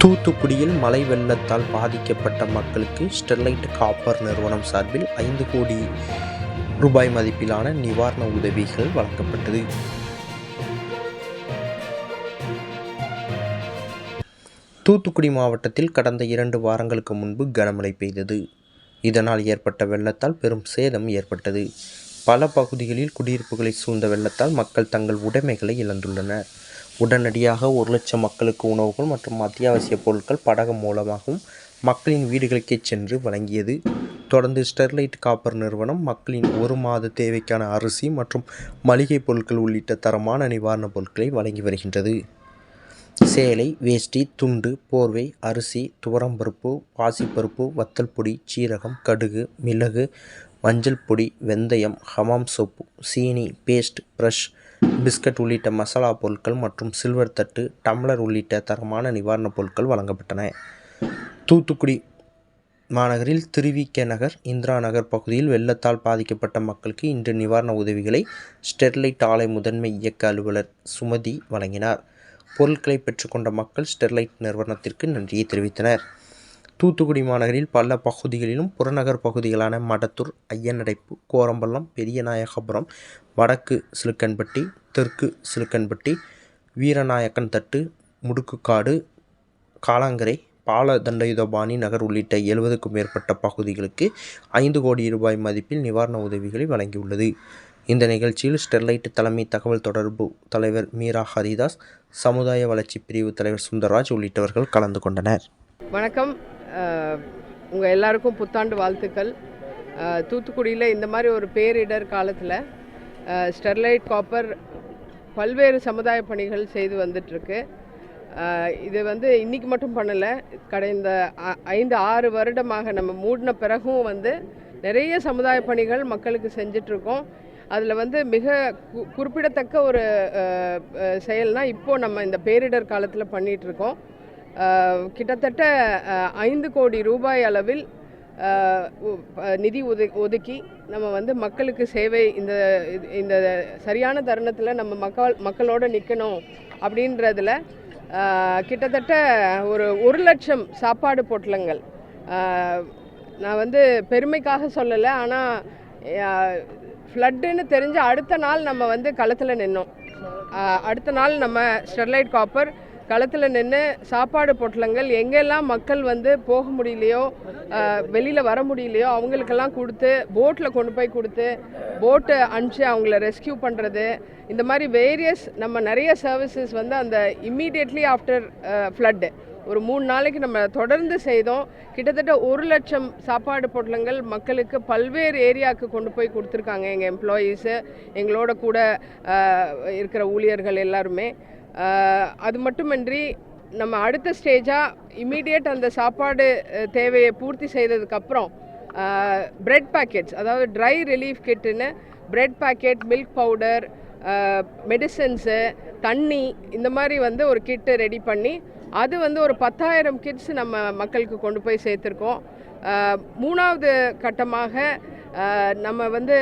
தூத்துக்குடியில் மழை வெள்ளத்தால் பாதிக்கப்பட்ட மக்களுக்கு ஸ்டெர்லைட் காப்பர் நிறுவனம் சார்பில் ஐந்து கோடி ரூபாய் மதிப்பிலான நிவாரண உதவிகள் வழங்கப்பட்டது. தூத்துக்குடி மாவட்டத்தில் கடந்த இரண்டு வாரங்களுக்கு முன்பு கனமழை பெய்தது. இதனால் ஏற்பட்ட வெள்ளத்தால் பெரும் சேதம் ஏற்பட்டது. பல பகுதிகளில் குடியிருப்புகளை சூழ்ந்த வெள்ளத்தால் மக்கள் தங்கள் உடைமைகளை இழந்துள்ளனர். உடனடியாக ஒரு லட்சம் மக்களுக்கு உணவுகள் மற்றும் அத்தியாவசிய பொருட்கள் படகு மூலமாகவும் மக்களின் வீடுகளுக்கே சென்று வழங்கியது. தொடர்ந்து ஸ்டெர்லைட் காப்பர் நிறுவனம் மக்களின் ஒரு மாத தேவைக்கான அரிசி மற்றும் மளிகை பொருட்கள் உள்ளிட்ட தரமான நிவாரணப் பொருட்களை வழங்கி வருகின்றது. சேலை வேஷ்டி துண்டு போர்வை அரிசி துவரம்பருப்பு பாசிப்பருப்பு வத்தல் பொடி சீரகம் கடுகு மிளகு மஞ்சள் பொடி வெந்தயம் ஹமாம் சோப்பு சீனி பேஸ்ட் ப்ரஷ் பிஸ்கட் உள்ளிட்ட மசாலா பொருட்கள் மற்றும் சில்வர் தட்டு டம்ளர் உள்ளிட்ட தரமான நிவாரணப் பொருட்கள் வழங்கப்பட்டன. தூத்துக்குடி மாநகரில் திருவிக்க நகர் இந்திரா நகர் பகுதியில் வெள்ளத்தால் பாதிக்கப்பட்ட மக்களுக்கு இன்று நிவாரண உதவிகளை ஸ்டெர்லைட் ஆலை முதன்மை இயக்க அலுவலர் சுமதி வழங்கினார். பொருட்களை பெற்றுக்கொண்ட மக்கள் ஸ்டெர்லைட் நிறுவனத்திற்கு நன்றியை தெரிவித்தனர். தூத்துக்குடி மாநகரில் பல பகுதிகளிலும் புறநகர் பகுதிகளான மடத்தூர் ஐயனடைப்பு கோரம்பள்ளம் பெரியநாயகபுரம் வடக்கு சிலுக்கன்பட்டி தெற்கு சிலுக்கன்பட்டி வீரநாயக்கன் தட்டு முடுக்குக்காடு காலாங்கரை பால தண்டயுதபாணி நகர் உள்ளிட்ட எழுபதுக்கும் மேற்பட்ட பகுதிகளுக்கு ஐந்து கோடி ரூபாய் மதிப்பில் நிவாரண உதவிகளை வழங்கியுள்ளது. இந்த நிகழ்ச்சியில் ஸ்டெர்லைட் தலைமை தகவல் தொடர்பு தலைவர் மீரா ஹரிதாஸ் சமுதாய வளர்ச்சி பிரிவு தலைவர் சுந்தரராஜ் உள்ளிட்டவர்கள் கலந்து கொண்டனர். வணக்கம். உங்கள் எல்லாருக்கும் புத்தாண்டு வாழ்த்துக்கள். தூத்துக்குடியில் இந்த மாதிரி ஒரு பேரிடர் காலத்தில் ஸ்டெர்லைட் காப்பர் பல்வேறு சமுதாய பணிகள் செய்து வந்துட்டுருக்கு. இது வந்து இன்றைக்கி மட்டும் பண்ணலை கடந்த ஐந்து ஆறு வருடமாக நம்ம மூடின பிறகும் வந்து நிறைய சமுதாய பணிகள் மக்களுக்கு செஞ்சிட்ருக்கோம் அதில் வந்து மிக கு- குறிப்பிடத்தக்க ஒரு செயல்னால் இப்போது நம்ம இந்த பேரிடர் காலத்தில் பண்ணிகிட்ருக்கோம் கிட்டத்தட்ட ஐந்து கோடி ரூபாய் அளவில் நிதி ஒது ஒதுக்கி நம்ம வந்து மக்களுக்கு சேவை இந்த இது- இந்த சரியான தருணத்தில் நம்ம மக்கள் மக்களோடு நிற்கணும் அப்படின்றதுல கிட்டத்தட்ட ஒரு ஒரு லட்சம் சாப்பாடு பொட்டலங்கள். நான் வந்து பெருமைக்காக சொல்லலை ஆனால் ஃப்ளட்டுன்னு தெரிஞ்ச அடுத்த நாள் நம்ம வந்து களத்தில் நின்னோம். அடுத்த நாள் நம்ம ஸ்டெர்லைட் காப்பர் களத்தில் நின்று சாப்பாடு பொட்டலங்கள் எங்கெல்லாம் மக்கள் வந்து போக முடியலையோ வெளியில் வர முடியலையோ அவங்களுக்கெல்லாம் கொடுத்து போட்டில் கொண்டு போய் கொடுத்து போட்டை அனுப்பிச்சு அவங்கள ரெஸ்கியூ பண்ணுறது இந்த மாதிரி வேரியஸ் நம்ம நிறைய சர்வீசஸ் வந்து அந்த இம்மீடியட்லி ஆஃப்டர் ஃப்ளட்டு ஒரு மூணு நாளைக்கு நம்ம தொடர்ந்து செய்தோம். கிட்டத்தட்ட ஒரு லட்சம் சாப்பாடு பொட்டலங்கள் மக்களுக்கு பல்வேறு ஏரியாவுக்கு கொண்டு போய் கொடுத்துருக்காங்க. எங்கள் எம்ப்ளாயீஸு எங்களோட கூட இருக்கிற ஊழியர்கள் எல்லாருமே. அது மட்டுமின்றி நம்ம அடுத்த ஸ்டேஜாக இமீடியட் அந்த சாப்பாடு தேவையை பூர்த்தி செய்ததுக்கப்புறம் பிரெட் பேக்கெட்ஸ் அதாவது dry relief கிட்டுன்னு bread packet milk powder medicines தண்ணி இந்த மாதிரி வந்து ஒரு கிட்டு ரெடி பண்ணி அது வந்து ஒரு பத்தாயிரம் கிட்ஸ் நம்ம மக்களுக்கு கொண்டு போய் சேர்த்துருக்கோம். மூணாவது கட்டமாக நம்ம வந்து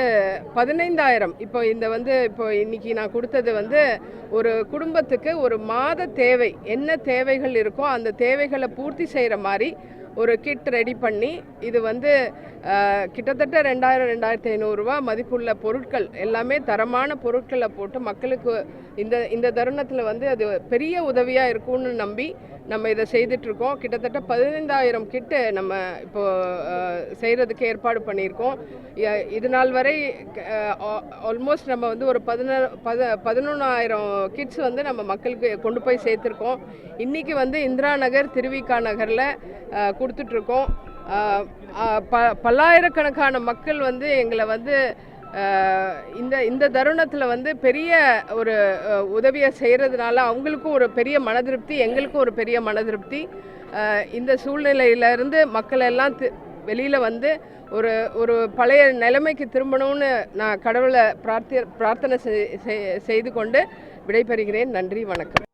பதினைந்தாயிரம். இப்போ இந்த வந்து இப்போ இன்னைக்கு நான் கொடுத்தது வந்து ஒரு குடும்பத்துக்கு ஒரு மாத தேவை. என்ன தேவைகள் இருக்கோ அந்த தேவைகளை பூர்த்தி செய்கிற மாதிரி ஒரு கிட் ரெடி பண்ணி இது வந்து கிட்டத்தட்ட ரெண்டாயிரம் ரெண்டாயிரத்தி ஐநூறுரூவா மதிப்புள்ள பொருட்கள் எல்லாமே தரமான பொருட்களை போட்டு மக்களுக்கு இந்த இந்த தருணத்தில் வந்து அது பெரிய உதவியாக இருக்கும்னு நம்பி நம்ம இதை செய்துட்ருக்கோம் கிட்டத்தட்ட பதினைந்தாயிரம் கிட்டு நம்ம இப்போது செய்கிறதுக்கு ஏற்பாடு பண்ணியிருக்கோம். இது நாள் வரை ஆல்மோஸ்ட் நம்ம வந்து ஒரு பதின பத பதினொன்றாயிரம் கிட்ஸ் வந்து நம்ம மக்களுக்கு கொண்டு போய் சேர்த்துருக்கோம். இன்றைக்கி வந்து இந்திரா நகர் திருவிக்கா நகரில் கொடுத்துட்ருக்கோம் ப பல்லாயிரக்கணக்கான மக்கள் வந்து எங்களை வந்து இந்த இந்த தருணத்தில் வந்து பெரிய ஒரு உதவியை செய்கிறதுனால அவங்களுக்கும் ஒரு பெரிய மனதிருப்தி எங்களுக்கும் ஒரு பெரிய மனதிருப்தி. திருப்தி இந்த சூழ்நிலையிலேருந்து மக்கள் எல்லாம் தி- வெளியில் வந்து ஒரு ஒரு பழைய நிலைமைக்கு திரும்பணும்னு நான் கடவுளை பிரார்த்தி பிரார்த்தனை செய்- செய்- செய்து கொண்டு விடைபெறுகிறேன். நன்றி வணக்கம்.